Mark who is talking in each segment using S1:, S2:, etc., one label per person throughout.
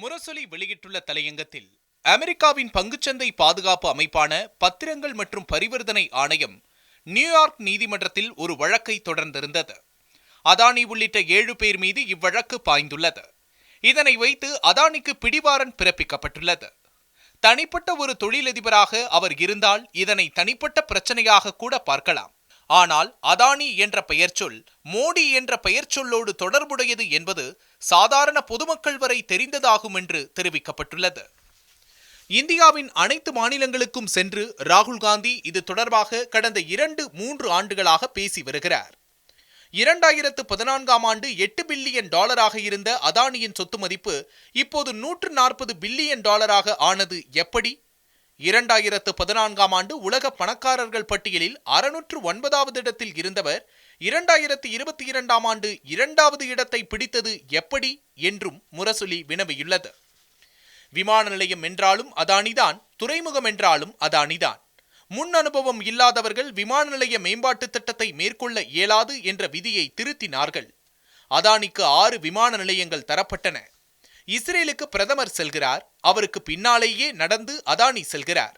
S1: முரசொலி வெளியிட்டுள்ள தலையங்கத்தில் அமெரிக்காவின் பங்குச்சந்தை பாதுகாப்பு அமைப்பான பத்திரங்கள் மற்றும் பரிவர்த்தனை ஆணையம் நியூயார்க் நீதிமன்றத்தில் ஒரு வழக்கை தொடர்ந்திருந்தது. அதானி உள்ளிட்ட ஏழு பேர் மீது இவ்வழக்கு பாய்ந்துள்ளது. இதனை வைத்து அதானிக்கு பிடிவாரன் பிறப்பிக்கப்பட்டுள்ளது. தனிப்பட்ட ஒரு தொழிலதிபராக அவர் இருந்தால் இதனை தனிப்பட்ட பிரச்சனையாக கூட பார்க்கலாம். ஆனால் அதானி என்ற பெயர்ச்சொல் மோடி என்ற பெயர்ச்சொல்லோடு தொடர்புடையது என்பது சாதாரண பொதுமக்கள் வரை தெரிந்ததாகும் என்று தெரிவிக்கப்பட்டுள்ளது. இந்தியாவின் அனைத்து மாநிலங்களுக்கும் சென்று ராகுல் காந்தி இது தொடர்பாக கடந்த இரண்டு மூன்று ஆண்டுகளாக பேசி வருகிறார். இரண்டாயிரத்து பதினான்காம் ஆண்டு எட்டு பில்லியன் டாலராக இருந்த அதானியின் சொத்து மதிப்பு இப்போது நூற்று நாற்பது பில்லியன் டாலராக ஆனது எப்படி? இரண்டாயிரத்து பதினான்காம் ஆண்டு உலக பணக்காரர்கள் பட்டியலில் அறுநூற்று ஒன்பதாவது இடத்தில் இருந்தவர் இரண்டாயிரத்து இருபத்தி இரண்டாம் ஆண்டு இரண்டாவது இடத்தை பிடித்தது எப்படி என்றும் முரசொலி வினவியுள்ளது. விமான நிலையம் என்றாலும் அதானிதான் துறைமுகம் என்றாலும் அதானிதான். முன் அனுபவம் இல்லாதவர்கள் விமான நிலைய மேம்பாட்டு திட்டத்தை மேற்கொள்ள இயலாது என்ற விதியை திருத்தினார்கள். அதானிக்கு ஆறு விமான நிலையங்கள் தரப்பட்டன. இஸ்ரேலுக்கு பிரதமர் செல்கிறார் அவருக்கு பின்னாலேயே நடந்து அதானி செல்கிறார்.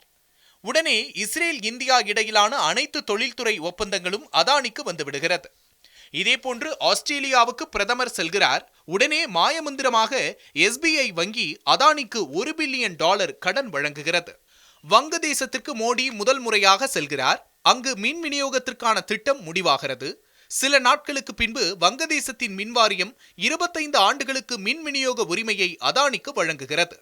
S1: உடனே இஸ்ரேல் இந்தியா இடையிலான அனைத்து தொழில்துறை ஒப்பந்தங்களும் அதானிக்கு வந்துவிடுகிறது. இதேபோன்று ஆஸ்திரேலியாவுக்கு பிரதமர் செல்கிறார் உடனே மாயமந்திரமாக எஸ்பிஐ வங்கி அதானிக்கு ஒரு பில்லியன் டாலர் கடன் வழங்குகிறது. வங்கதேசத்திற்கு மோடி முதல் முறையாக செல்கிறார் அங்கு மின் விநியோகத்திற்கான திட்டம் முடிவாகிறது. சில நாட்களுக்கு பின்பு வங்கதேசத்தின் மின்வாரியம் இருபத்தைந்து ஆண்டுகளுக்கு மின் விநியோக உரிமையை அதானிக்கு வழங்குகிறது.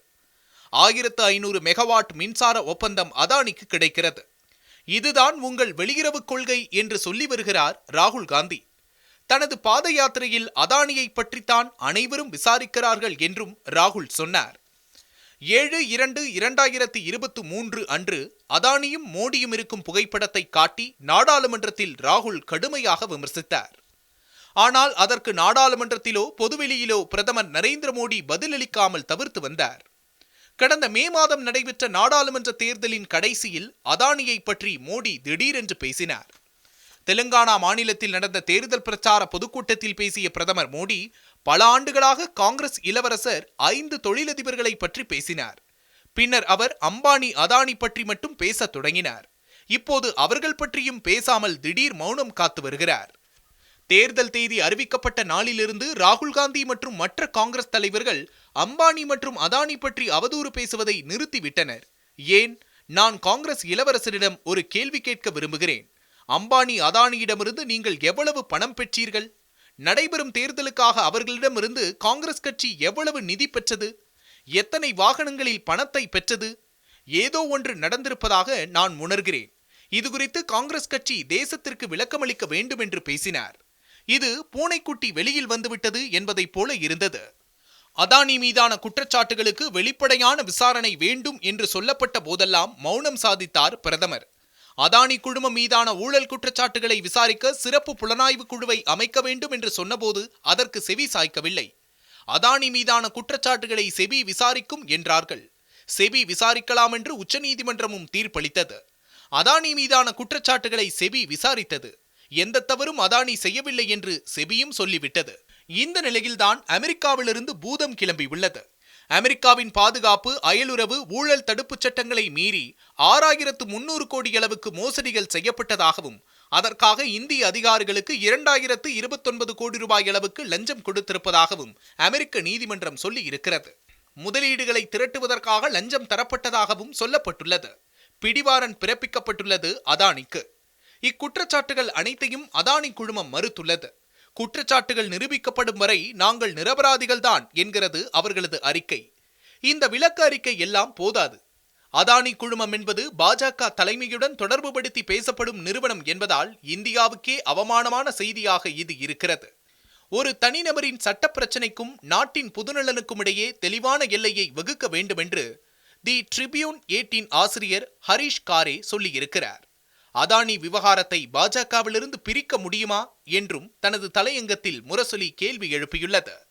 S1: ஆயிரத்து ஐநூறு மெகாவாட் மின்சார ஒப்பந்தம் அதானிக்கு கிடைக்கிறது. இதுதான் உங்கள் வெளியுறவு கொள்கை என்று சொல்லி வருகிறார் ராகுல் காந்தி. தனது பாத யாத்திரையில் அதானியை பற்றித்தான் அனைவரும் விசாரிக்கிறார்கள் என்றும் ராகுல் சொன்னார். ஏழு இரண்டு இரண்டாயிரத்தி இருபத்தி மூன்று அன்று அதானியும் மோடியும் இருக்கும் புகைப்படத்தை காட்டி நாடாளுமன்றத்தில் ராகுல் கடுமையாக விமர்சித்தார். ஆனால் அதற்கு நாடாளுமன்றத்திலோ பொதுவெளியிலோ பிரதமர் நரேந்திர மோடி பதிலளிக்காமல் தவிர்த்து வந்தார். கடந்த மே மாதம் நடைபெற்ற நாடாளுமன்ற தேர்தலின் கடைசியில் அதானியை பற்றி மோடி திடீரென்று பேசினார். தெலுங்கானா மாநிலத்தில் நடந்த தேர்தல் பிரச்சார பொதுக்கூட்டத்தில் பேசிய பிரதமர் மோடி பல ஆண்டுகளாக காங்கிரஸ் இளவரசர் ஐந்து தொழிலதிபர்களை பற்றி பேசினார். பின்னர் அவர் அம்பானி அதானி பற்றி மட்டும் பேசத் தொடங்கினார். இப்போது அவர்கள் பற்றியும் பேசாமல் திடீர் மௌனம் காத்து வருகிறார். தேர்தல் தேதி அறிவிக்கப்பட்ட நாளிலிருந்து ராகுல் காந்தி மற்றும் மற்ற காங்கிரஸ் தலைவர்கள் அம்பானி மற்றும் அதானி பற்றி அவதூறு பேசுவதை நிறுத்திவிட்டனர். ஏன்? நான் காங்கிரஸ் இளவரசரிடம் ஒரு கேள்வி கேட்க விரும்புகிறேன். அம்பானி அதானியிடமிருந்து நீங்கள் எவ்வளவு பணம் பெற்றீர்கள்? நடைபெறும் தேர்தலுக்காக அவர்களிடமிருந்து காங்கிரஸ் கட்சி எவ்வளவு நிதி பெற்றது? எத்தனை வாகனங்களில் பணத்தை பெற்றது? ஏதோ ஒன்று நடந்திருப்பதாக நான் உணர்கிறேன். இது குறித்து காங்கிரஸ் கட்சி தேசத்திற்கு விளக்கமளிக்க வேண்டும் என்று பேசினார். இது பூனைக்குட்டி வெளியில் வந்துவிட்டது என்பதைப் போல இருந்தது. அதானி மீதான குற்றச்சாட்டுகளுக்கு வெளிப்படையான விசாரணை வேண்டும் என்று சொல்லப்பட்ட போதெல்லாம் மௌனம் சாதித்தார் பிரதமர். அதானி குழுமம் மீதான ஊழல் குற்றச்சாட்டுகளை விசாரிக்க சிறப்பு புலனாய்வு குழுவை அமைக்க வேண்டும் என்று சொன்னபோது அதற்கு செவி சாய்க்கவில்லை. அதானி மீதான குற்றச்சாட்டுகளை செபி விசாரிக்கும் என்றார்கள். செபி விசாரிக்கலாம் என்று உச்சநீதிமன்றமும் தீர்ப்பளித்தது. அதானி மீதான குற்றச்சாட்டுகளை செபி விசாரித்தது. எந்த தவறும் அதானி செய்யவில்லை என்று செபியும் சொல்லிவிட்டது. இந்த நிலையில்தான் அமெரிக்காவிலிருந்து பூதம் கிளம்பியுள்ளது. அமெரிக்காவின் பாதுகாப்பு அயலுறவு ஊழல் தடுப்புச் சட்டங்களை மீறி ஆறாயிரத்து முன்னூறு கோடி அளவுக்கு மோசடிகள் செய்யப்பட்டதாகவும் அதற்காக இந்திய அதிகாரிகளுக்கு இரண்டாயிரத்து இருபத்தொன்பது கோடி ரூபாய் அளவுக்கு லஞ்சம் கொடுத்திருப்பதாகவும் அமெரிக்க நீதிமன்றம் சொல்லி இருக்கிறது முதலீடுகளை திரட்டுவதற்காக லஞ்சம் தரப்பட்டதாகவும் சொல்லப்பட்டுள்ளது. பிடிவாரன் பிறப்பிக்கப்பட்டுள்ளது அதானிக்கு. இக்குற்றச்சாட்டுகள் அனைத்தையும் அதானி குழுமம் மறுத்துள்ளது. குற்றச்சாட்டுகள் நிரூபிக்கப்படும் வரை நாங்கள் நிரபராதிகள்தான் என்கிறது அவர்களது அறிக்கை. இந்த விளக்க அறிக்கை எல்லாம் போதாது. அதானி குழுமம் என்பது பாஜக தலைமையுடன் தொடர்புபடுத்தி பேசப்படும் நிறுவனம் என்பதால் இந்தியாவுக்கே அவமானமான செய்தியாக இது இருக்கிறது. ஒரு தனிநபரின் சட்ட பிரச்சினைக்கும் நாட்டின் பொதுநலனுக்கும் இடையே தெளிவான எல்லையை வகுக்க வேண்டுமென்று தி ட்ரிபியூன் ஏட்டின் ஆசிரியர் ஹரிஷ் காரே சொல்லியிருக்கிறார். அதானி விவகாரத்தை பாஜகவிலிருந்து பிரிக்க முடியுமா என்றும் தனது தலையங்கத்தில் முரசொலி கேள்வி எழுப்பியுள்ளது.